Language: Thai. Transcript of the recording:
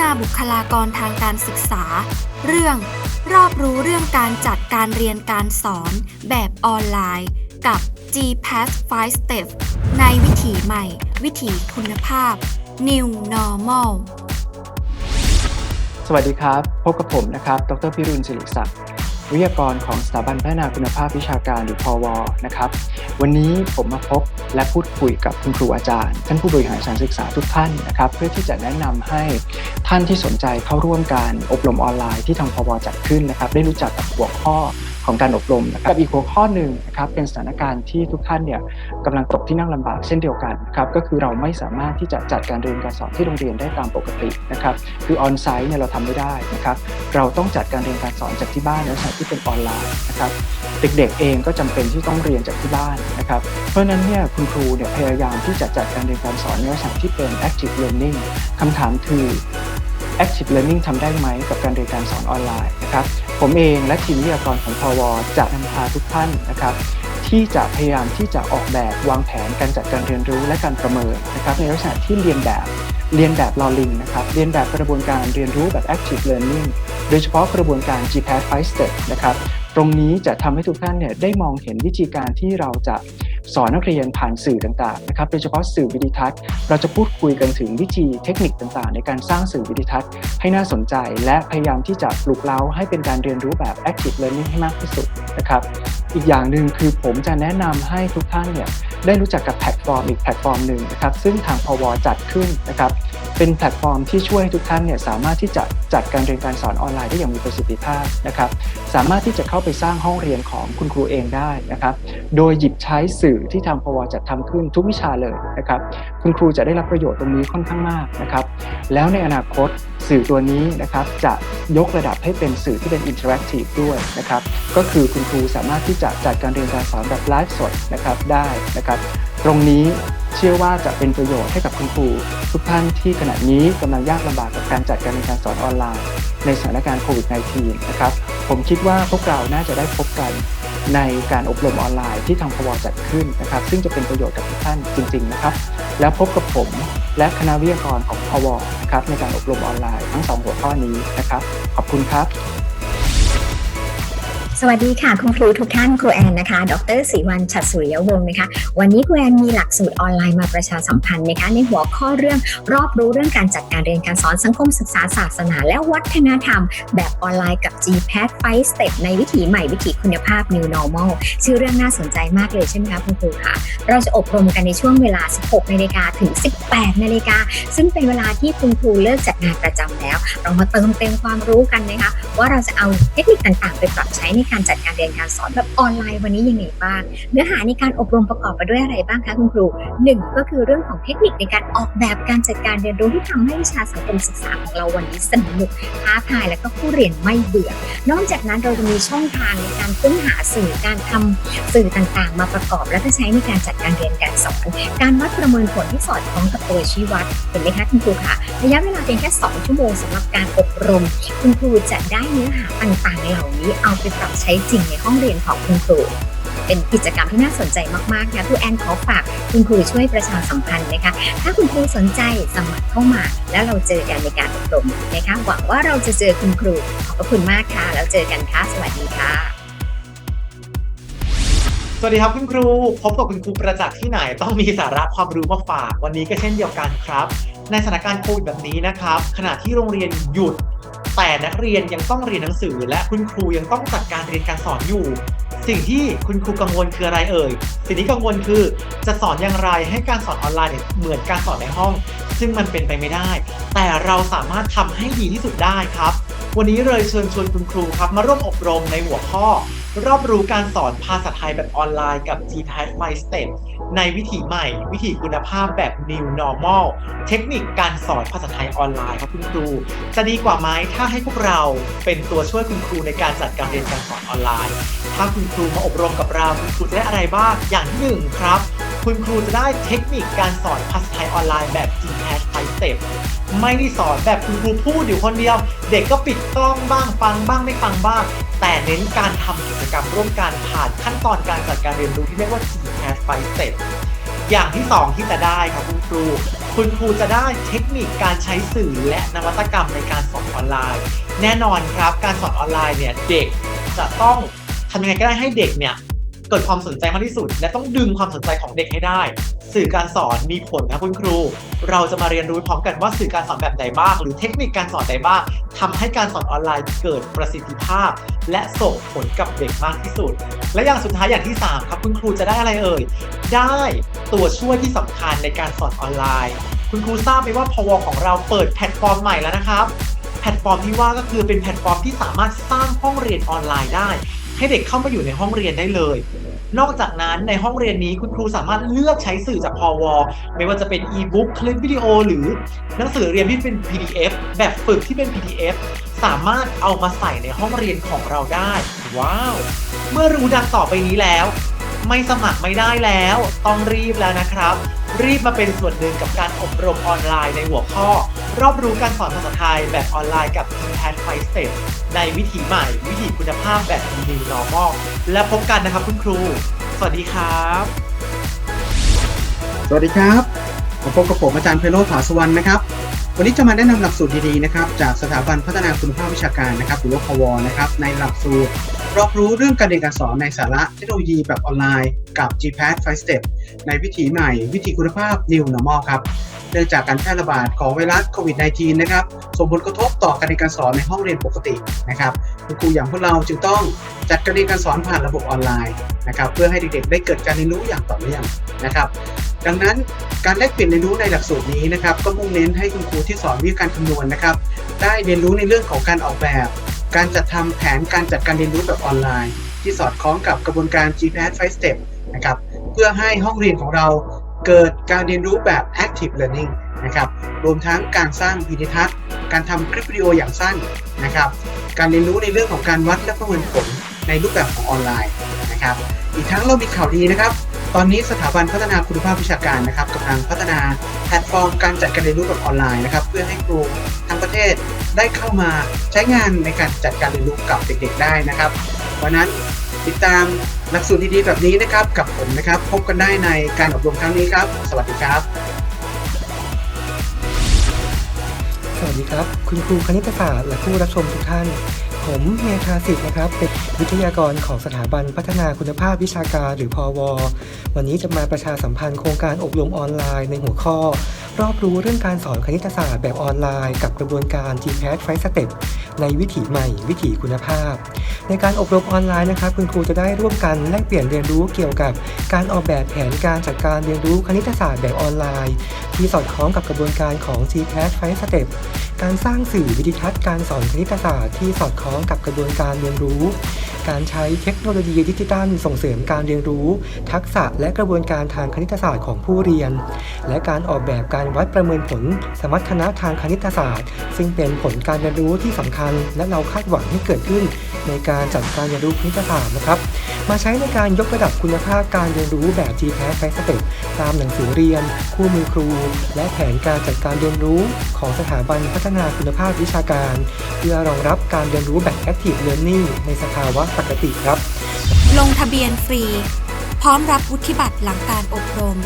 นาบุคลากรทางการศึกษา เรื่อง รอบรู้เรื่องการจัดการเรียนการสอนแบบออนไลน์ กับ GPass 5 Step ในวิถีใหม่ วิถีคุณภาพ New Normal สวัสดีครับ พบกับผมนะครับ ดรพิรุณศิริศักดิ์ วิทยากรของสถาบันพัฒนาคุณภาพวิชาการหรือพวนะครับ วันนี้ผมมาพบและพูดคุยกับคุณครูอาจารย์ ท่านผู้บริหารสถานศึกษาทุกท่านนะครับ เพื่อที่จะแนะนำให้ท่านที่สนใจเข้าร่วมการอบรมออนไลน์ที่ทางพวจัดขึ้นนะครับ ได้รู้จักกับหัวข้อ ของการอบรมนะครับอีกหัวข้อหนึ่งนะครับเป็นสถานการณ์ที่ทุกท่านเนี่ยกำลังตกที่นั่งลำบากเช่นเดียวกันครับก็คือเราไม่สามารถที่จะจัดการเรียนการสอนที่โรงเรียนได้ตามปกตินะครับคือออนไซต์เนี่ยเราทำไม่ได้นะครับเราต้องจัดการเรียนการสอนจากที่บ้านในลักษณะที่เป็นออนไลน์นะครับเด็กๆเองก็จำเป็นที่ต้องเรียนจากที่บ้านนะครับเพราะฉะนั้นเนี่ยคุณครูเนี่ยพยายามที่จะจัดการเรียนการสอนในลักษณะที่เป็น active learning คำถามคือ Active Learning ทำได้ไหมกับการเรียนการสอนออนไลน์นะครับ ผมเองและทีมวิทยากรของพวจะนำพาทุกท่านนะครับ ที่จะพยายามที่จะออกแบบวางแผนการจัดการเรียนรู้และการประเมินนะครับ ในลักษณะที่เรียนแบบเรียนแบบลอลิงนะครับเรียนแบบกระบวนการเรียนรู้แบบ Active Learning โดยเฉพาะกระบวนการ GPAT 5 Step นะครับ ตรงนี้จะทำให้ทุกท่านเนี่ยได้มองเห็นวิธีการที่เราจะ สอนนักเรียนผ่านสื่อต่างๆนะครับโดยเฉพาะสื่อวิดีทัศน์ เราจะพูดคุยกันถึงวิธีเทคนิคต่างๆ ในการสร้างสื่อวิดีทัศน์ ให้น่าสนใจ และพยายามที่จะปลุกเร้าให้เป็นการเรียนรู้แบบ active learning ให้มากที่สุดนะครับอีกอย่างหนึ่งคือผมจะแนะนำให้ทุกท่านเนี่ยได้รู้จักกับแพลตฟอร์มอีกแพลตฟอร์มหนึ่งนะครับซึ่งทางพวจัดขึ้นนะครับเป็นแพลตฟอร์มที่ช่วยให้ทุกท่านเนี่ยสามารถที่จะจัดการเรียนการสอนออนไลน์ได้อย่างมีประสิทธิภาพนะครับสามารถที่จะเข้าไปสร้างห้องเรียนของคุณครูเองได้นะครับโดยหยิบใช้สื่อที่ทางพวจัดทำขึ้นทุกวิชาเลยนะครับคุณครูจะได้รับประโยชน์ตรงนี้ค่อนข้างมากนะครับแล้วในอนาคตสื่อตัวนี้นะครับจะยกระดับให้เป็นสื่อที่เป็นอินเทอร์แอคทีฟด้วยนะครับก็คือคุณครูสามารถที่จะจัดการเรียนการสอนแบบไลฟ์สดนะครับได้นะครับตรงนี้เชื่อว่าจะเป็นประโยชน์ให้กับคุณครูทุกท่านที่ขณะนี้กำลังยากลำบากกับการจัดการเรียนการสอนออนไลน์ ในสถานการณ์โควิด -19 นะครับ ผมคิดว่าพวกเราน่าจะได้พบกันในการอบรมออนไลน์ที่ทางพวจัดขึ้นนะครับ ซึ่งจะเป็นประโยชน์กับทุกท่านจริง ๆ นะครับ แล้วพบกับผมและคณะวิทยากรของพวนะครับในการอบรมออนไลน์ทั้งสองหัวข้อนี้นะครับ ขอบคุณครับ สวัสดีค่ะคุณครูทุกท่านครูแอนนะคะ ดรศรีวันฉัตรสุริยวงศ์นะคะ วันนี้ครูแอนมีหลักสูตรออนไลน์มาประชาสัมพันธ์นะคะในหัวข้อเรื่องรอบรู้เรื่องการจัดการเรียนการสอนสังคมศึกษาศาสนา และวัฒนธรรม แบบออนไลน์กับ GPAT 5 Step ในวิถีใหม่วิถีคุณภาพ New Normal ชื่อเรื่องน่าสนใจมากเลยใช่ไหมคะคุณครูคะเราจะอบรมกันในช่วงเวลา 16นาฬิกาถึง 18นาฬิกาซึ่งเป็นเวลาที่คุณครูเลิกจัดงานประจำแล้ว เรามาเติมเต็มความรู้กันนะคะ ว่าเราจะเอาเทคนิคต่างๆ ไปปรับใช้ในการจัดการเรียนการสอนแบบออนไลน์วันนี้ยังไงบ้าง เนื้อหาในการอบรมประกอบไปด้วยอะไรบ้างคะคุณครูหนึ่งก็คือเรื่องของเทคนิคในการออกแบบการจัดการเรียนรู้ที่ทำให้วิชาสังคมศึกษาของเราวันนี้สนุกท้าทายและก็ผู้เรียนไม่เบื่อ นอกจากนั้นเราจะมีช่องทางในการค้นหาสื่อการทำสื่อต่างๆ มาประกอบ และก็ใช้ในการจัดการเรียนการสอน การวัดประเมินผลที่สอดคล้องกับตัวชี้วัดเห็นไหมคะคุณครูคะ ระยะเวลาเพียงแค่ 2 ชั่วโมงสำหรับการอบรม คุณครูจะได้เนื้อหาต่างๆ เหล่านี้เอาไปปรับใช้จริงในห้องเรียนของคุณครูเป็นกิจกรรมที่น่าสนใจมากๆนะครูแอนขอฝากคุณครูช่วยประชาสัมพันธ์นะคะ ถ้าคุณครูสนใจสมัครเข้ามา แล้วเราเจอกันในการอบรมนะคะหวังว่าเราจะเจอคุณครูขอบพระคุณมากค่ะ แล้วเจอกันค่ะ สวัสดีค่ะ สวัสดีครับคุณครูพบกับคุณครูประจักษ์ที่ไหนต้องมีสาระความรู้มาฝาก วันนี้ก็เช่นเดียวกันครับ ในสถานการณ์โควิดแบบนี้นะครับ ขณะที่โรงเรียนหยุด แต่นักเรียนยังต้องเรียนหนังสือ และคุณครูยังต้องจัดการเรียนการสอนอยู่ สิ่งที่คุณครูกังวลคืออะไรเอ่ย สิ่งที่กังวลคือจะสอนอย่างไรให้การสอนออนไลน์เนี่ยเหมือนการสอนในห้อง ซึ่งมันเป็นไปไม่ได้ แต่เราสามารถทำให้ดีที่สุดได้ครับ วันนี้เลยเชิญชวนคุณครูครับมาร่วมอบรมในหัวข้อ รอบรู้การสอนภาษาไทยแบบออนไลน์กับ GPath My Step ในวิถีใหม่ วิถีคุณภาพแบบ New Normal เทคนิคการสอนภาษาไทยออนไลน์ครับคุณครู จะดีกว่าไหมถ้าให้พวกเราเป็นตัวช่วยคุณครูในการจัดการเรียนการสอนออนไลน์ ถ้าคุณครูมาอบรมกับเราคุณครูจะได้อะไรบ้างอย่างที่หนึ่งครับ คุณครูจะได้เทคนิคการสอนภาษาไทยออนไลน์แบบ GPath My Step ไม่ได้สอนแบบคุณครูพูดอยู่คนเดียว เด็กก็ปิดกล้องบ้างฟังบ้างไม่ฟังบ้าง แต่เน้นการทำกิจกรรมร่วมกันผ่านขั้นตอนการจัดการเรียนรู้ที่เรียกว่า GPath by Step อย่างที่ 2 ที่จะได้ครับคุณครู คุณครูจะได้เทคนิคการใช้สื่อและนวัตกรรมในการสอนออนไลน์ แน่นอนครับการสอนออนไลน์เนี่ยเด็กจะต้องทำยังไงก็ได้ให้เด็กเนี่ย เกิดความสนใจมากที่สุด และต้องดึงความสนใจของเด็กให้ได้ สื่อการสอนมีผลนะคุณครู เราจะมาเรียนรู้พร้อมกันว่าสื่อการสอนแบบใดบ้าง หรือเทคนิคการสอนใดบ้างทำให้การสอนออนไลน์เกิดประสิทธิภาพ และส่งผลกับเด็กมากที่สุด และอย่างสุดท้ายอย่างที่ 3 ครับคุณครูจะได้อะไรเอ่ยได้ตัวช่วยที่สำคัญในการสอนออนไลน์ คุณครูทราบไหมว่าพวของเราเปิดแพลตฟอร์มใหม่แล้วนะครับแพลตฟอร์มที่ว่าก็คือเป็นแพลตฟอร์มที่สามารถสร้างห้องเรียนออนไลน์ได้ ให้เด็กเข้ามาอยู่ในห้องเรียนได้เลย นอกจากนั้นในห้องเรียนนี้คุณครูสามารถเลือกใช้สื่อจากพอวไม่ว่าจะเป็นอีบุ๊กคลิปวิดีโอ หรือหนังสือเรียนที่เป็น PDF แบบฝึกที่เป็น PDF สามารถเอามาใส่ในห้องเรียนของเราได้ ว้าว เมื่อรู้ดังต่อไปนี้แล้ว ไม่สมัครไม่ได้แล้ว ต้องรีบแล้วนะครับ รีบมาเป็นส่วนหนึ่งกับการอบรมออนไลน์ในหัวข้อ รอบรู้การสอนภาษาไทยแบบออนไลน์กับ t p a d 5 Step ในวิถีใหม่ วิถีคุณภาพแบบ New Normal และพบกันนะครับคุณครู สวัสดีครับ สวัสดีครับผมพบกับผมอาจารย์เพโรผาสวรรณนะครับวันนี้จะมาแนะนำหลักสูตรดีๆนะครับจากสถาบันพัฒนาคุณภาพวิชาการนะครับหรือว่าพวนะครับในหลักสูตร รอบรู้เรื่องการเรียนการสอนในสาระเทคโนโลยีแบบออนไลน์กับ GPAD 5 Step ในวิถีใหม่ วิถีคุณภาพ New Normal ครับเนื่องจากการแพร่ระบาดของไวรัสโควิด -19 นะครับส่งผลกระทบต่อการเรียนการสอนในห้องเรียนปกตินะครับคุณครูอย่างพวกเราจึงต้องจัดการเรียนการสอนผ่านระบบออนไลน์นะครับเพื่อให้เด็กๆ ได้เกิดการเรียนรู้อย่างต่อเนื่องนะครับ ดังนั้นการแลกเปลี่ยนเรียนรู้ในหลักสูตรนี้นะครับก็มุ่งเน้นให้คุณครูที่สอนวิทยาการคำนวณนะครับได้เรียนรู้ในเรื่องของการออกแบบ การจัดทำแผนการจัดการเรียนรู้แบบออนไลน์ ที่สอดคล้องกับกระบวนการ GPAD 5 Step นะครับเพื่อให้ห้องเรียนของเราเกิดการเรียนรู้แบบ Active Learning นะครับรวมทั้งการสร้างวิดีทัศน์ การทำคลิปวิดีโออย่างสั้นนะครับการเรียนรู้ในเรื่องของการวัดและประเมินผลในรูปแบบของออนไลน์นะครับอีกทั้งเรามีข่าวดีนะครับ ตอนนี้สถาบันพัฒนาคุณภาพวิชาการนะครับกำลังพัฒนาแพลตฟอร์มการจัดการเรียนรู้แบบออนไลน์นะครับเพื่อให้ครูทั้งประเทศ ได้เข้ามาใช้งานในการจัดการเรียนรู้กับเด็กๆได้นะครับ เพราะนั้นติดตามหลักสูตรดีๆแบบนี้นะครับ กับผมนะครับ พบกันได้ในการอบรมครั้งนี้ครับ สวัสดีครับ สวัสดีครับ คุณครูคณิตศาสตร์และผู้รับชมทุกท่าน ผมเมธาสิทธิ์นะครับ เป็นวิทยากรของสถาบันพัฒนาคุณภาพวิชาการหรือพอววันนี้จะมาประชาสัมพันธ์โครงการอบรมออนไลน์ในหัวข้อ รอบรู้เรื่องการสอนคณิตศาสตร์แบบออนไลน์กับกระบวนการ GPAD 5 Step ในวิถีใหม่ วิถีคุณภาพ ในการอบรมออนไลน์นะครับ คุณครูจะได้ร่วมกันแลกเปลี่ยนเรียนรู้เกี่ยวกับการออกแบบแผนการจัดการเรียนรู้คณิตศาสตร์แบบออนไลน์ ที่สอดคล้องกับกระบวนการของ GPAD 5 Step การสร้างสื่อวิดิทัศน์การสอนคณิตศาสตร์ที่สอดคล้องกับกระบวนการเรียนรู้ การใช้เทคโนโลยีดิจิทัลส่งเสริมการเรียนรู้ ทักษะและกระบวนการทางคณิตศาสตร์ของผู้เรียน และการออกแบบการวัดประเมินผล สมรรถนะทางคณิตศาสตร์ ซึ่งเป็นผลการเรียนรู้ที่สำคัญ และเราคาดหวังให้เกิดขึ้น ในการจัดการเรียนรู้คณิตศาสตร์นะครับ มาใช้ในการยกระดับคุณภาพการเรียนรู้แบบ GPAD 5 Step ตามหนังสือเรียน คู่มือครู และแผนการจัดการเรียนรู้ของสถาบันพัฒนาคุณภาพวิชาการ เพื่อรองรับการเรียนรู้แบบ Active Learning ในสภาวะปกติครับ ลงทะเบียนฟรี พร้อมรับวุฒิบัตรหลังการอบรม